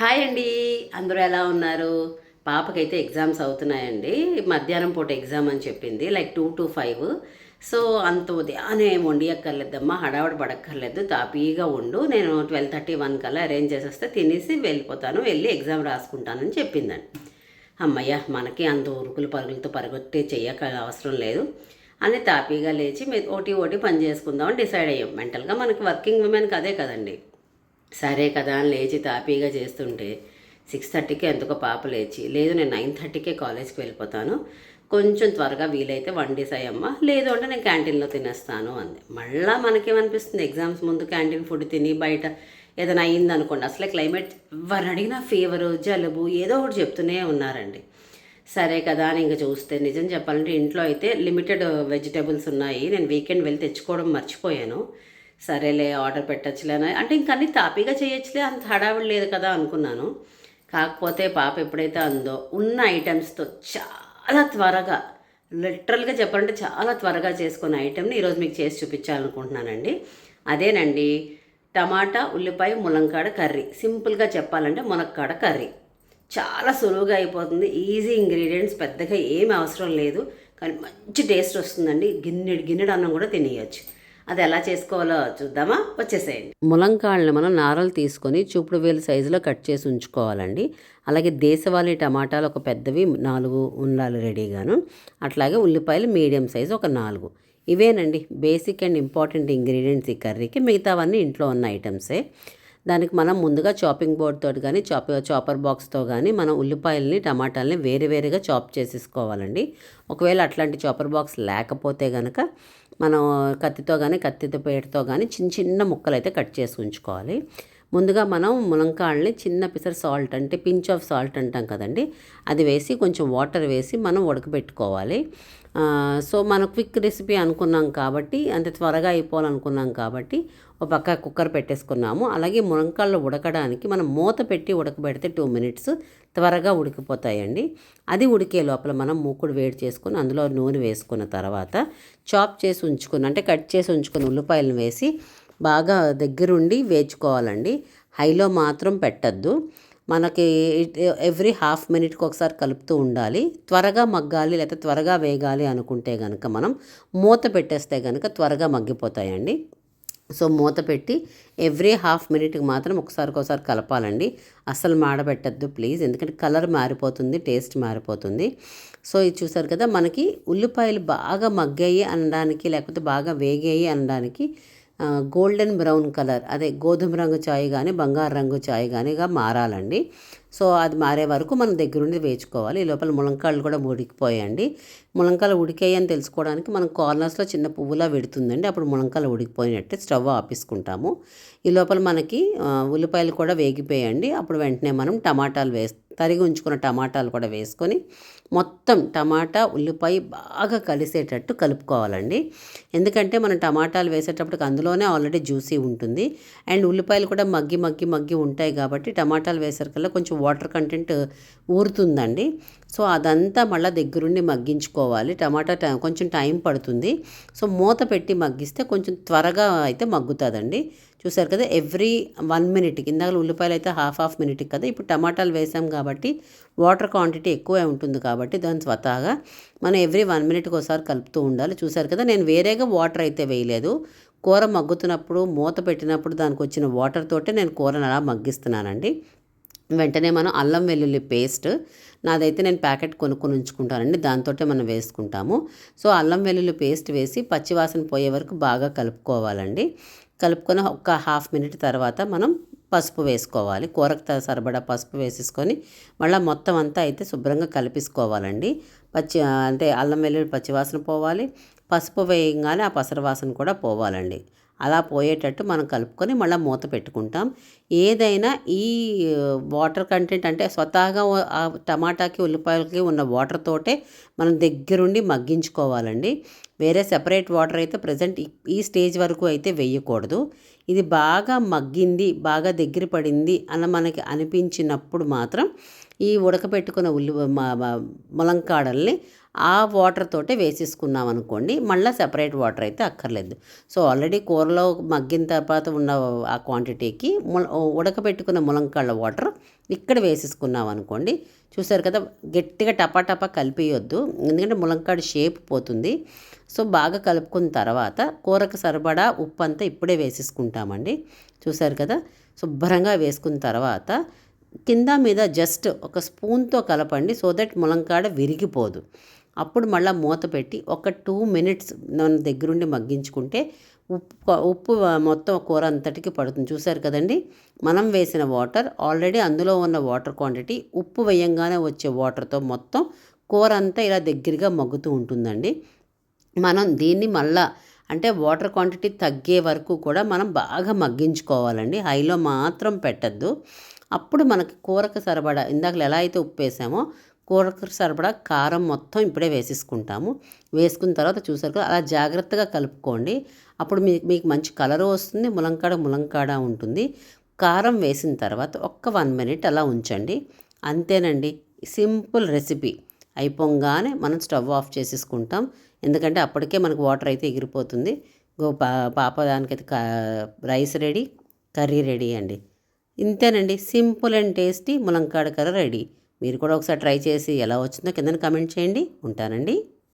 Hi అండి. అందరూ ఎలా ఉన్నారు? పాపకైతే ఎగ్జామ్స్ అవుతున్నాయండి. మధ్యాహ్నం పూట ఎగ్జామ్ అని చెప్పింది. Like two to five so అంత ఉదయాన్నే ఏం వండియక్కర్లేదమ్మా హడావడి పడక్కర్లేదు తాపీగా ఉండు. నేను ట్వెల్వ్ థర్టీ వన్ కల్లా అరేంజ్ చేసేస్తే తినేసి వెళ్ళిపోతాను వెళ్ళి ఎగ్జామ్ రాసుకుంటానని చెప్పిందండి. అమ్మయ్య మనకి అంత ఉరుకులు పరుగులతో పరుగొట్టే చేయక అవసరం లేదు. అని తాపీగా లేచి మీ- ఓటీ ఓటీ పని చేసుకుందామని డిసైడ్ అయ్యాం. మెంటల్గా మనకి వర్కింగ్ ఉమెన్కి అదే కదండి. సరే కదా అని లేచి తాపీగా చేస్తుంటే సిక్స్ థర్టీకే ఎందుకో పాప లేచి లేదు నేను నైన్ థర్టీకే కాలేజ్కి వెళ్ళిపోతాను కొంచెం త్వరగా వీలైతే వన్ డేస్ లేదు అంటే నేను క్యాంటీన్లో తినేస్తాను అంది. మళ్ళీ మనకేమనిపిస్తుంది? ఎగ్జామ్స్ ముందు క్యాంటీన్ ఫుడ్ తిని బయట ఏదైనా అయింది అనుకోండి అసలే క్లైమేట్ ఎవరు అడిగినా ఫీవరు జలుబు ఏదో ఒకటి చెప్తూనే ఉన్నారండి. సరే కదా అని ఇంకా చూస్తే నిజం చెప్పాలంటే ఇంట్లో అయితే లిమిటెడ్ వెజిటేబుల్స్ ఉన్నాయి నేను వీకెండ్ వెళ్ళి తెచ్చుకోవడం మర్చిపోయాను. సరేలే ఆర్డర్ పెట్టచ్చులే అని. అంటే ఇంక అన్ని తాపీగా చేయొచ్చులే అంత హడావిడి లేదు కదా అనుకున్నాను. కాకపోతే పాప ఎప్పుడైతే అందో ఉన్న ఐటమ్స్తో చాలా త్వరగా లిటరల్గా చెప్పాలంటే చాలా త్వరగా చేసుకున్న ఐటెంని ఈరోజు మీకు చేసి చూపించాలనుకుంటున్నానండి. అదేనండి టమాటా ఉల్లిపాయ ములంకాడ కర్రీ. సింపుల్గా చెప్పాలంటే మునక్కాడ కర్రీ. చాలా సులువుగా అయిపోతుంది. ఈజీ ఇంగ్రీడియంట్స్ పెద్దగా ఏమి అవసరం లేదు. కానీ మంచి టేస్ట్ వస్తుందండి. గిన్నెడు గిన్నెడు అన్నం కూడా తినేయచ్చు. అది ఎలా చేసుకోవాలో చూద్దామా? వచ్చేసేయండి. ములంకాళ్ళని మనం నారలు తీసుకొని చూపుడు వేలు సైజులో కట్ చేసి ఉంచుకోవాలండి. అలాగే దేశవాళీ టమాటాలు ఒక పెద్దవి నాలుగు ఉండాలి రెడీగాను. అట్లాగే ఉల్లిపాయలు మీడియం సైజు ఒక నాలుగు. ఇవేనండి బేసిక్ అండ్ ఇంపార్టెంట్ ఇంగ్రీడియంట్స్ ఈ కర్రీకి. మిగతావన్నీ ఇంట్లో ఉన్న ఐటమ్సే. దానికి మనం ముందుగా చాపింగ్ బోర్డ్తో కానీ చాప చాపర్ బాక్స్తో కానీ మనం ఉల్లిపాయలని టమాటాలని వేరు వేరుగా చాప్ చేసేసుకోవాలండి. ఒకవేళ అట్లాంటి చాపర్ బాక్స్ లేకపోతే కనుక మనం కత్తితో కానీ కత్తితో పేటతో కానీ చిన్న చిన్న ముక్కలు అయితే కట్ చేసి ఉంచుకోవాలి. ముందుగా మనం ములంకాళ్ళని చిన్న పిసర్ సాల్ట్ అంటే పించ్ ఆఫ్ సాల్ట్ అంటాం కదండి. అది వేసి కొంచెం వాటర్ వేసి మనం ఉడకబెట్టుకోవాలి. సో మనం క్విక్ రెసిపీ అనుకున్నాం కాబట్టి అంటే త్వరగా అయిపోవాలనుకున్నాం కాబట్టి ఒక పక్క కుక్కర్ పెట్టేసుకున్నాము. అలాగే మునక్కాళ్ళు ఉడకడానికి మనం మూత పెట్టి ఉడకబెడితే టూ మినిట్స్ త్వరగా ఉడికిపోతాయండి. అది ఉడికే లోపల మనం మూకుడు వేడి చేసుకుని అందులో నూనె వేసుకున్న తర్వాత చాప్ చేసి ఉంచుకుని అంటే కట్ చేసి ఉంచుకున్న ఉల్లిపాయలను వేసి బాగా దగ్గరుండి వేచుకోవాలండి హైలో మాత్రం పెట్టద్దు. మనకి ఎవ్రీ హాఫ్ మినిట్కి ఒకసారి కలుపుతూ ఉండాలి. త్వరగా మగ్గాలి లేకపోతే త్వరగా వేగాలి అనుకుంటే కనుక మనం మూత పెట్టేస్తే కనుక త్వరగా మగ్గిపోతాయండి. సో మూత పెట్టి ఎవ్రీ హాఫ్ మినిట్కి మాత్రం ఒకసారి ఒకసారి కలపాలండి. అస్సలు మాడబెట్టద్దు ప్లీజ్. ఎందుకంటే కలర్ మారిపోతుంది టేస్ట్ మారిపోతుంది. సో ఇది చూసారు కదా మనకి ఉల్లిపాయలు బాగా మగ్గాయి అనడానికి లేకపోతే బాగా వేగాయి అనడానికి గోల్డెన్ బ్రౌన్ కలర్ అదే గోధుమ రంగు చాయ్ కానీ బంగారు రంగు ఛాయ్ కానీగా మారాలండి. సో అది మారే వరకు మనం దగ్గరుండి వేయించుకోవాలి. ఈ లోపల ములంకాళ్ళు కూడా ఉడికిపోయాయండి. ములంకాయలు ఉడికాయని అని తెలుసుకోవడానికి మనం కార్నర్స్లో చిన్న పువ్వులా పెడుతుందండి. అప్పుడు ములంకాయలు ఉడికిపోయినట్టే స్టవ్ ఆపేసుకుంటాము. ఈ లోపల మనకి ఉల్లిపాయలు కూడా వేగిపోయాయండి. అప్పుడు వెంటనే మనం టమాటాలు వేస్ తరిగి ఉంచుకున్న టమాటాలు కూడా వేసుకొని మొత్తం టమాటా ఉల్లిపాయ బాగా కలిసేటట్టు కలుపుకోవాలండి. ఎందుకంటే మనం టమాటాలు వేసేటప్పటికి అందులోనే ఆల్రెడీ జ్యూసీ ఉంటుంది. అండ్ ఉల్లిపాయలు కూడా మగ్గి మగ్గి మగ్గి ఉంటాయి కాబట్టి టమాటాలు వేసరికల్లా కొంచెం వాటర్ కంటెంట్ ఊరుతుందండి. సో అదంతా మళ్ళీ దగ్గరుండి మగ్గించుకోవాలి. టమాటా ట- కొంచెం టైం పడుతుంది. సో మూత పెట్టి మగ్గిస్తే కొంచెం త్వరగా అయితే మగ్గుతుందండి. చూసారు కదా ఎవ్రీ వన్ మినిట్ ఇందాక ఉల్లిపాయలు అయితే హాఫ్ హాఫ్ మినిట్కి కదా ఇప్పుడు టమాటాలు వేసాం కాబట్టి వాటర్ క్వాంటిటీ ఎక్కువే ఉంటుంది కాబట్టి దాని స్వతహాగా మనం ఎవ్రీ వన్ మినిట్కి ఒకసారి కలుపుతూ ఉండాలి. చూసారు కదా నేను వేరేగా వాటర్ అయితే వేయలేదు. కూర మగ్గుతున్నప్పుడు మూత పెట్టినప్పుడు దానికి వచ్చిన వాటర్ తోటే నేను కూరను అలా మగ్గిస్తున్నానండి. వెంటనే మనం అల్లం వెల్లుల్లి పేస్ట్ నాదైతే నేను ప్యాకెట్ కొనుక్కొని ఉంచుకుంటానండి దాంతో మనం వేసుకుంటాము. సో అల్లం వెల్లుల్లి పేస్ట్ వేసి పచ్చివాసన పోయే వరకు బాగా కలుపుకోవాలండి. కలుపుకొని ఒక హాఫ్ మినిట్ తర్వాత మనం పసుపు వేసుకోవాలి. కూరకు త- సరిపడా పసుపు వేసేసుకొని మళ్ళీ మొత్తం అంతా అయితే శుభ్రంగా కలిపేసుకోవాలండి. పచ్చి అంటే అల్లం వెల్లుల్లి పచ్చివాసన పోవాలి. పసుపు వేయగానే ఆ పసరవాసన కూడా పోవాలండి. అలా పోయేటట్టు మనం కలుపుకొని మళ్ళీ మూత పెట్టుకుంటాం. ఏదైనా ఈ వాటర్ కంటెంట్ అంటే స్వతహాగా ఆ టమాటాకి ఉల్లిపాయలకి ఉన్న వాటర్ తోటే మనం దగ్గరుండి మగ్గించుకోవాలండి. వేరే సెపరేట్ వాటర్ అయితే ప్రజెంట్ ఈ స్టేజ్ వరకు అయితే వేయకూడదు. ఇది బాగా మగ్గింది బాగా దగ్గర పడింది అని మనకి అనిపించినప్పుడు మాత్రం ఈ ఉడకబెట్టుకున్న ఉల్లి ములంకాడల్ని ఆ వాటర్ తోటే వేసేసుకున్నాం అనుకోండి మళ్ళీ సెపరేట్ వాటర్ అయితే అక్కర్లేదు. సో ఆల్రెడీ కూరలో మగ్గిన తర్వాత ఉన్న ఆ క్వాంటిటీకి ముల ఉడకబెట్టుకున్న ములంకాళ్ళ వాటర్ ఇక్కడ వేసేసుకున్నాం అనుకోండి చూసారు కదా గట్టిగా టపా టపా కలిపేయొద్దు. ఎందుకంటే ములంకాడ షేప్ పోతుంది. సో బాగా కలుపుకున్న తర్వాత కూరకు సరిపడా ఉప్పు అంతా ఇప్పుడే వేసేసుకుంటామండి. చూసారు కదా శుభ్రంగా వేసుకున్న తర్వాత కింద మీద జస్ట్ ఒక స్పూన్తో కలపండి సో దట్ ములంకాడ విరిగిపోదు. అప్పుడు మళ్ళీ మూత పెట్టి ఒక టూ మినిట్స్ మన దగ్గరుండి మగ్గించుకుంటే ఉప్పు ఉప్పు మొత్తం కూర అంతటికి పడుతుంది. చూసారు కదండి? మనం వేసిన వాటర్ ఆల్రెడీ అందులో ఉన్న వాటర్ క్వాంటిటీ ఉప్పు వేయంగానే వచ్చే వాటర్తో మొత్తం కూర అంతా ఇలా దగ్గరగా మగ్గుతూ ఉంటుందండి. మనం దీన్ని మళ్ళా అంటే వాటర్ క్వాంటిటీ తగ్గే వరకు కూడా మనం బాగా మగ్గించుకోవాలండి. హైలో మాత్రం పెట్టద్దు. అప్పుడు మనకి కూరకు సరిపడా ఇందాక ఎలా అయితే ఉప్పు వేసామో కూరకు సరిపడా కారం మొత్తం ఇప్పుడే వేసేసుకుంటాము. వేసుకున్న తర్వాత చూసారు కదా అలా జాగ్రత్తగా కలుపుకోండి. అప్పుడు మీకు మీకు మంచి కలర్ వస్తుంది ములంకాడ ములంకాడ ఉంటుంది. కారం వేసిన తర్వాత ఒక్క వన్ మినిట్ అలా ఉంచండి. అంతేనండి సింపుల్ రెసిపీ. అయిపోగానే మనం స్టవ్ ఆఫ్ చేసేసుకుంటాం. ఎందుకంటే అప్పటికే మనకు వాటర్ అయితే ఎగిరిపోతుంది. గో పా పాప దానికైతే కా రైస్ రెడీ కర్రీ రెడీ అండి. ఇంతేనండి సింపుల్ అండ్ టేస్టీ ములంకాడ కర్రీ రెడీ. మీరు కూడా ఒకసారి ట్రై చేసి ఎలా వచ్చిందో కింద కమెంట్ చేయండి. ఉంటానండి.